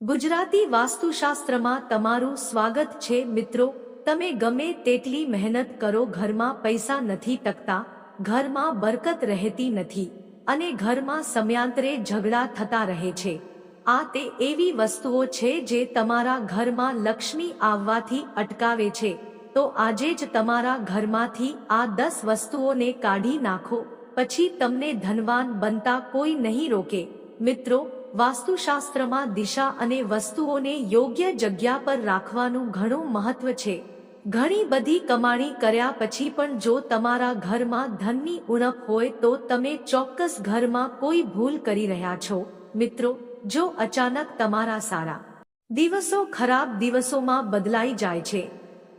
ગુજરાતી વાસ્તુશાસ્ત્રમાં તમારું સ્વાગત છે મિત્રો. તમે ગમે તેટલી મહેનત કરો ઘરમાં પૈસા નથી ટકતા, ઘરમાં બરકત રહેતી નથી અને ઘરમાં સમયાંતરે ઝઘડા થતા રહે છે. આ તે એવી વસ્તુઓ છે જે તમારા ઘરમાં લક્ષ્મી આવવાથી અટકાવે છે. તો આજે જ તમારા ઘરમાંથી આ દસ વસ્તુઓને કાઢી નાખો, પછી તમને ધનવાન બનતા કોઈ નહીં રોકે. મિત્રો વાસ્તુશાસ્ત્રમાં દિશા અને વસ્તુઓને યોગ્ય જગ્યા પર રાખવાનું ઘણું મહત્વ છે. ઘણી બધી કમાણી કર્યા પછી પણ જો તમારા ઘરમાં ધનની ઉણપ હોય તો તમે ચોક્કસ ઘરમાં કોઈ ભૂલ કરી રહ્યા છો. મિત્રો, જો અચાનક તમારા સારા દિવસો ખરાબ દિવસોમાં બદલાઈ જાય છે.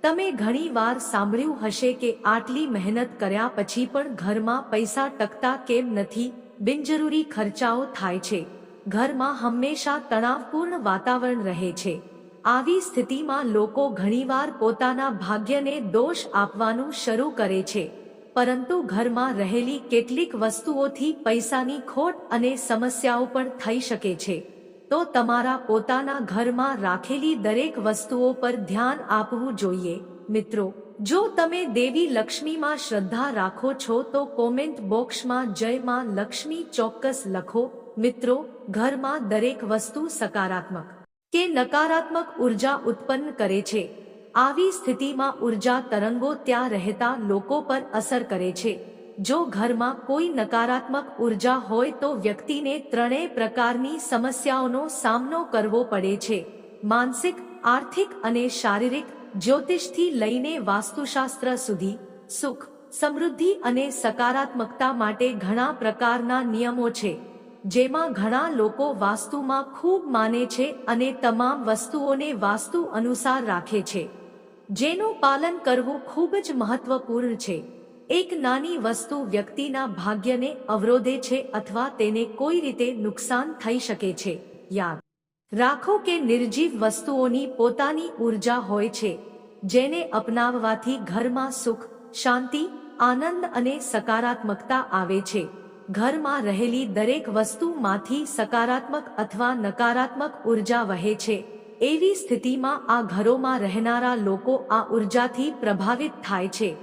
તમે ઘણી વાર સાંભળ્યું હશે કે આટલી મહેનત કર્યા પછી પણ ઘરમાં પૈસા ટકતા કેમ નથી? બિનજરૂરી ખર્ચાઓ થાય છે. ઘરમાં હંમેશા તણાવપૂર્ણ વાતાવરણ રહે છે. આવી સ્થિતિમાં લોકો ઘણીવાર પોતાના ભાગ્યને દોષ આપવાનું શરૂ કરે છે. પરંતુ ઘરમાં રહેલી કેટલીક વસ્તુઓથી પૈસાની ખોટ અને સમસ્યાઓ પણ થઈ શકે છે. તો તમારા પોતાના ઘરમાં રાખેલી દરેક વસ્તુઓ પર ધ્યાન આપવું જોઈએ. મિત્રો, જો તમે દેવી લક્ષ્મીમાં શ્રદ્ધા રાખો છો તો કોમેન્ટ બોક્સમાં જય માં લક્ષ્મી ચોક્કસ લખો. મિત્રો, ઘરમાં દરેક વસ્તુ સકારાત્મક કે નકારાત્મક ઊર્જા ઉત્પન્ન કરે છે. આવી સ્થિતિમાં ઊર્જા તરંગો ત્યાં રહેતા લોકો પર અસર કરે છે. જો ઘરમાં કોઈ નકારાત્મક ઊર્જા હોય તો વ્યક્તિને ત્રણેય પ્રકારની સમસ્યાઓનો સામનો કરવો પડે છે. માનસિક, આર્થિક અને શારીરિક, જ્યોતિષથી લઈને વાસ્તુશાસ્ત્ર સુધી, સુખ, સમૃદ્ધિ અને સકારાત્મકતા માટે ઘણા પ્રકારના નિયમો છે. જેમાં ઘણા લોકો વાસ્તુમાં ખૂબ માને છે અને તમામ વસ્તુઓને વાસ્તુ અનુસાર રાખે છે. જેનું પાલન કરવું ખૂબ જ મહત્વપૂર્ણ છે. એક નાની વસ્તુ વ્યક્તિના ભાગ્યને અવરોધે છે અથવા તેને કોઈ રીતે નુકસાન થઈ શકે છે. યાદ રાખો કે નિર્જીવ વસ્તુઓની પોતાની ઊર્જા હોય છે, જેને અપનાવવાથી ઘરમાં સુખ, શાંતિ, આનંદ અને સકારાત્મકતા આવે છે. ઘરમાં રહેલી દરેક વસ્તુમાંથી સકારાત્મક અથવા નકારાત્મક ઊર્જા વહે છે. એવી સ્થિતિમાં આ ઘરોમાં રહેનારા લોકો આ ઉર્જાથી પ્રભાવિત થાય છે.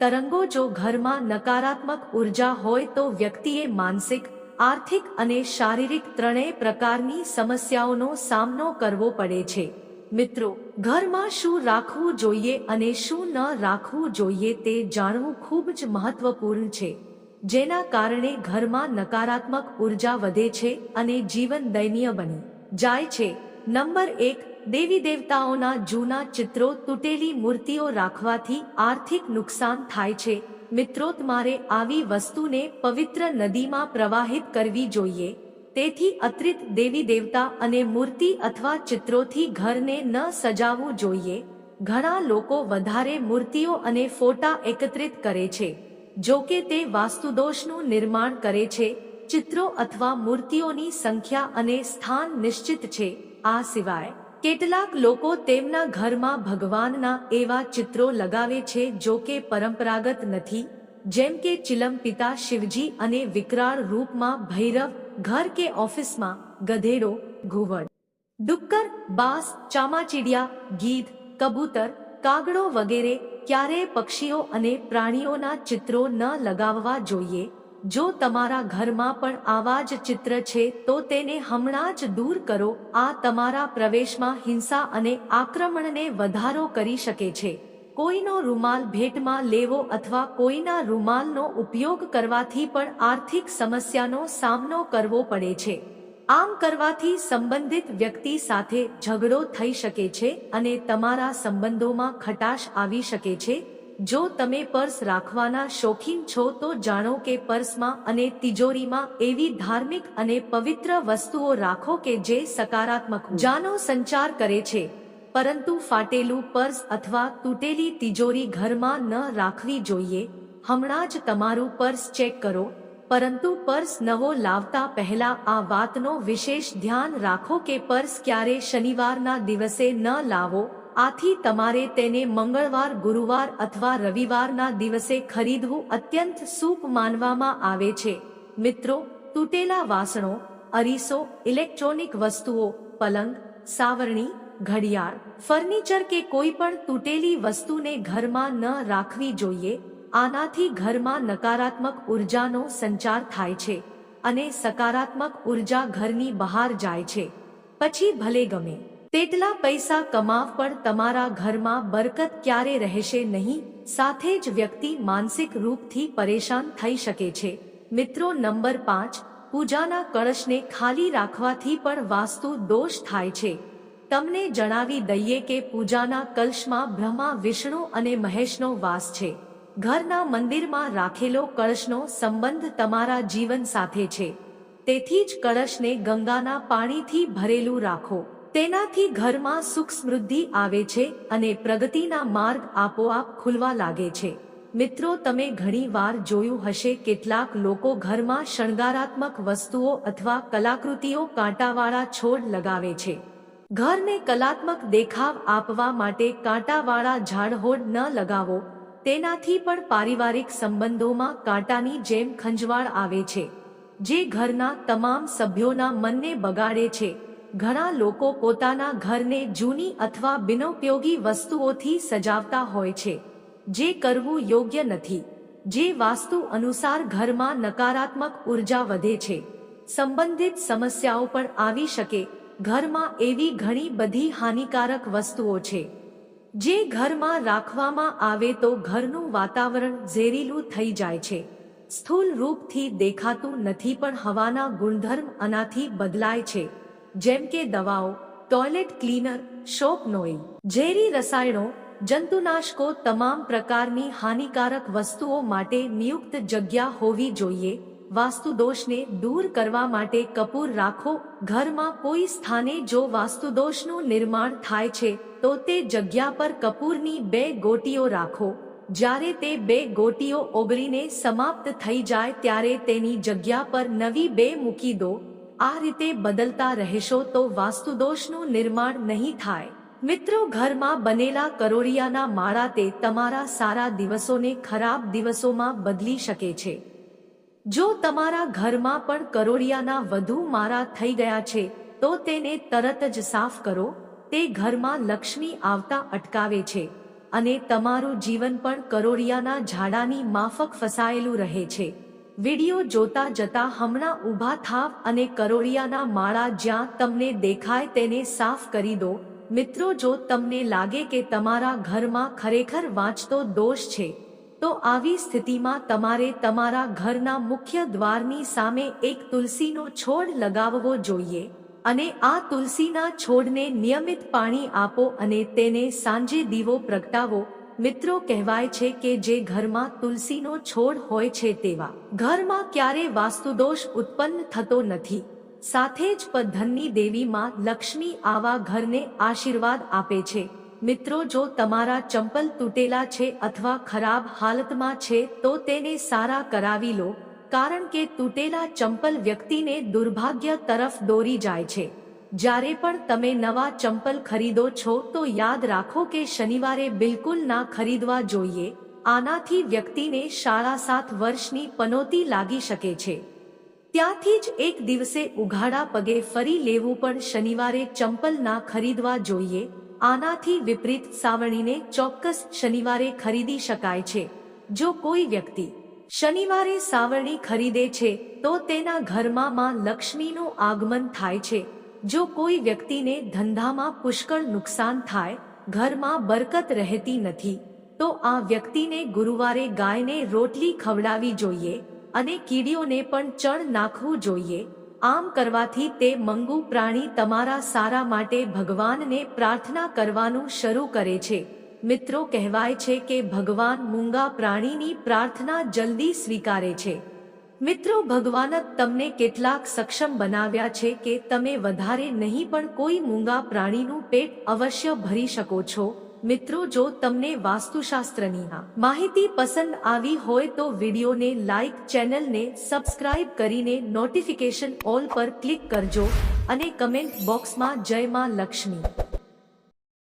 તરંગો જો ઘરમાં નકારાત્મક ઊર્જા હોય તો વ્યક્તિએ માનસિક, આર્થિક અને શારીરિક ત્રણેય પ્રકારની સમસ્યાઓનો સામનો કરવો પડે છે. મિત્રો, ઘરમાં શું રાખવું જોઈએ અને શું ન રાખવું જોઈએ તે જાણવું ખૂબ જ મહત્વપૂર્ણ છે. જેના કારણે ઘરમાં નકારાત્મક ઊર્જા વધે છે અને જીવન દયનીય બની. જાય છે. નંબર એક, દેવી દેવતાઓના જૂના ચિત્રો તૂટેલી મૂર્તિઓ રાખવાથી આર્થિક નુકસાન થાય છે. મિત્રો, તમારે આવી વસ્તુને પવિત્ર નદીમાં પ્રવાહિત કરવી જોઈએ. તેથી અત્રિત દેવી દેવતા અને મૂર્તિ અથવા ચિત્રોથી ઘરને ન સજાવવું જોઈએ. ઘણા લોકો વધારે મૂર્તિઓ અને ફોટા એકત્રિત કરે છે. જો કે તે વાસ્તુદોષનું નિર્માણ કરે છે, ચિત્રો અથવા મૂર્તિઓની સંખ્યા અને સ્થાન નિશ્ચિત છે. આ સિવાય, કેટલાક લોકો તેમના ઘરમાં ભગવાનના એવા ચિત્રો લગાવે છે જો કે પરંપરાગત નથી, જેમ કે ચિલમ પિતા શિવજી અને વિકરાળ રૂપમાં ભૈરવ, ઘર કે ઓફિસમાં ગધેડો, ઘુવડ. ડુક્કર, બાસ, ચામાચીડિયા, ગીધ, કબૂતર, કાગડો વગેરે ક્યારેય પક્ષીઓ અને પ્રાણીઓના ચિત્રો ન લગાવવા જોઈએ. જો તમારા ઘરમાં પણ આવા જ ચિત્ર છે, તો તેને હમણાં જ દૂર કરો. આ તમારા પ્રવેશમાં હિંસા અને આક્રમણને વધારો કરી શકે છે. કોઈનો રૂમાલ ભેટમાં લેવો અથવા કોઈના રૂમાલનો ઉપયોગ કરવાથી પણ આર્થિક સમસ્યાનો સામનો કરવો પડે છે. આમ કરવાથી સંબંધિત વ્યક્તિ સાથે ઝઘડો થઈ શકે છે અને તમારા સંબંધોમાં ખટાશ આવી શકે છે. જો તમે પર્સ રાખવાના શોખીન છો તો જાણો કે પર્સમાં અને તિજોરીમાં એવી ધાર્મિક અને પવિત્ર વસ્તુઓ રાખો કે જે સકારાત્મક જાનો સંચાર કરે છે. પરંતુ ફાટેલું પર્સ અથવા તૂટેલી તિજોરી ઘરમાં ન રાખવી જોઈએ. હમણાં જ તમારું પર્સ ચેક કરો. પરંતુ પર્સ નવો લાવતા પહેલા આ વાતનો વિશેષ ધ્યાન રાખો કે પર્સ ક્યારે શનિવારના દિવસે ન લાવો. આથી તમારે તેને મંગળવાર, ગુરુવાર અથવા રવિવારના દિવસે ખરીદવું અત્યંત સૂપ માનવામાં આવે છે. મિત્રો, તૂટેલા વાસણો, અરીસો, ઇલેક્ટ્રોનિક વસ્તુઓ, પલંગ, સાવરણી, ઘડિયાળ, ફર્નિચર કે કોઈ પણ તૂટેલી વસ્તુને ઘરમાં ન રાખવી જોઈએ. આનાથી ઘરમાં નકારાત્મક ઉર્જાનો સંચાર થાય છે અને સકારાત્મક ઊર્જા ઘરની બહાર જાય છે. પછી ભલે ગમે તેટલા પૈસા કમાવ પણ તમારા ઘરમાં બરકત ક્યારે રહેશે નહીં, સાથે જ વ્યક્તિ માનસિક રૂપથી પરેશાન થઈ શકે છે. મિત્રો નંબર પાંચ, પૂજાના કળશને ખાલી રાખવાથી પણ વાસ્તુ દોષ થાય છે. તમને જણાવી દઈએ કે પૂજાના કલશમાં બ્રહ્મા, વિષ્ણુ અને મહેશનો વાસ છે. ઘરના મંદિરમાં રાખેલો કળશનો સંબંધ તમારા જીવન સાથે છે. તેથી જ કળશને ગંગાના પાણીથી ભરેલું રાખો. તેનાથી ઘરમાં સુખ સમૃદ્ધિ આવે છે અને પ્રગતિના માર્ગ આપોઆપ ખુલવા લાગે છે. મિત્રો, તમે ઘણી વાર જોયું હશે કેટલાક લોકો ઘરમાં શણગારાત્મક વસ્તુઓ અથવા કલાકૃતિઓ કાંટાવાળા છોડ લગાવે છે. ઘરને કલાત્મક દેખાવ આપવા માટે કાંટાવાળા ઝાડહોડ ન લગાવો. તેનાથી પણ પારિવારિક સંબંધોમાં કાંટાની જેમ ખંજવાળ આવે છે, જે ઘરના તમામ સભ્યોના મનને બગાડે છે. ઘણા લોકો પોતાના ઘરને જૂની અથવા બિનોપયોગી વસ્તુઓથી સજાવતા હોય છે, જે કરવું યોગ્ય નથી, જે વાસ્તુ અનુસાર ઘરમાં નકારાત્મક ઊર્જા વધે છે. સંબંધિત સમસ્યાઓ પણ આવી શકે. ઘરમાં એવી ઘણી બધી હાનિકારક વસ્તુઓ છે. જે ઘરમાં રાખવામાં આવે તો ઘરનું વાતાવરણ ઝેરીલું થઈ જાય છે. સ્થૂલ રૂપથી દેખાતું નથી પણ હવાના ગુણધર્મ આનાથી બદલાય છે. જેમ કે દવાઓ, ટોયલેટ ક્લીનર, શોપ નોઇલ, ઝેરી રસાયણો, જંતુનાશકો તમામ પ્રકારની હાનિકારક વસ્તુઓ માટે નિયુક્ત જગ્યા હોવી જોઈએ. વાસ્તુદોષને દૂર કરવા માટે કપૂર રાખો. ઘરમાં કોઈ સ્થાને જો વાસ્તુદોષનું નિર્માણ થાય છે, તો તે જગ્યા પર કપૂરની બે ગોટીઓ રાખો. જ્યારે તે બે ગોટીઓ ઓગળીને સમાપ્ત થઈ જાય ત્યારે તેની જગ્યા પર નવી બે મૂકી દો. આ રીતે બદલતા રહેશો તો વાસ્તુદોષનું નિર્માણ નહીં થાય. મિત્રો, ઘરમાં બનેલા કરોળિયાના માળા તે તમારા સારા દિવસોને ખરાબ દિવસોમાં બદલી શકે છે. જો તમારા ઘરમાં પણ કરોડિયાના વધુ મારા થઈ ગયા છે, તો તેને તરત જ સાફ કરો. તે ઘરમાં લક્ષ્મી આવતા અટકાવે છે અને તમારું જીવન પણ કરોળિયાના ઝાડાની માફક ફસાયેલું રહે છે. વિડિયો જોતા જતા હમણાં ઊભા થાવ અને કરોડિયાના માળા જ્યાં તમને દેખાય તેને સાફ કરી દો. મિત્રો, જો તમને લાગે કે તમારા ઘરમાં ખરેખર વાંચતો દોષ છે તો આવી સ્થિતિમાં તમારે તમારા ઘરના મુખ્ય દ્વારની સામે એક તુલસીનો છોડ લગાવવો જોઈએ અને આ તુલસીના છોડને નિયમિત પાણી આપો અને તેને સાંજે દીવો પ્રગટાવો. મિત્રો કહેવાય છે કે જે ઘરમાં તુલસીનો છોડ હોય છે તેવા ઘરમાં ક્યારે વાસ્તુદોષ ઉત્પન્ન થતો નથી. સાથે જ ધનની દેવીમાં લક્ષ્મી આવા ઘરને આશીર્વાદ આપે છે. મિત્રો, જો તમારા ચંપલ તૂટેલા છે અથવા ખરાબ હાલતમાં છે, તો તેને સારા કરાવી લો, કારણ કે તૂટેલા ચંપલ વ્યક્તિને દુર્ભાગ્ય તરફ દોરી જાય છે. જ્યારે પણ તમે નવા ચંપલ ખરીદો છો, તો યાદ રાખો કે શનિવારે બિલકુલ ના ખરીદવા જોઈએ. આનાથી વ્યક્તિને સાડા સાત વર્ષની પનોતી લાગી શકે છે. ત્યાંથી જ એક દિવસે ઉઘાડા પગે ફરી લેવું પણ શનિવારે ચંપલ ના ખરીદવા જોઈએ. આનાથી વિપરીત સાવણીને ચોક્કસ શનિવારે ખરીદી શકાય છે. જો કોઈ વ્યક્તિ શનિવારે સાવરણી ખરીદે છે, તો તેના ઘરમાં માં લક્ષ્મીનું આગમન થાય છે. જો કોઈ વ્યક્તિને ધંધામાં પુષ્કળ નુકસાન થાય, ઘરમાં બરકત રહેતી નથી, તો આ વ્યક્તિને ગુરુવારે ગાયને રોટલી ખવડાવી જોઈએ અને કીડીઓને પણ ચણ નાખવું જોઈએ. આમ કરવાથી તે મંગુ પ્રાણી તમારા સારા માટે ભગવાનને પ્રાર્થના કરવાનું શરૂ કરે છે. મિત્રો કહેવાય છે કે ભગવાન મૂંગા પ્રાણીની પ્રાર્થના જલ્દી સ્વીકારે છે. મિત્રો ભગવાન જ તમને કેટલાક સક્ષમ બનાવ્યા છે કે તમે વધારે નહીં પણ કોઈ મૂંગા પ્રાણીનું પેટ અવશ્ય ભરી શકો છો. મિત્રો, જો તમને વાસ્તુશાસ્ત્રની માહિતી પસંદ આવી હોય તો વિડીયોને લાઈક, ચેનલને સબસ્ક્રાઇબ કરીને નોટિફિકેશન ઓલ પર ક્લિક કરજો અને કમેન્ટ બોક્સમાં જય માં લક્ષ્મી.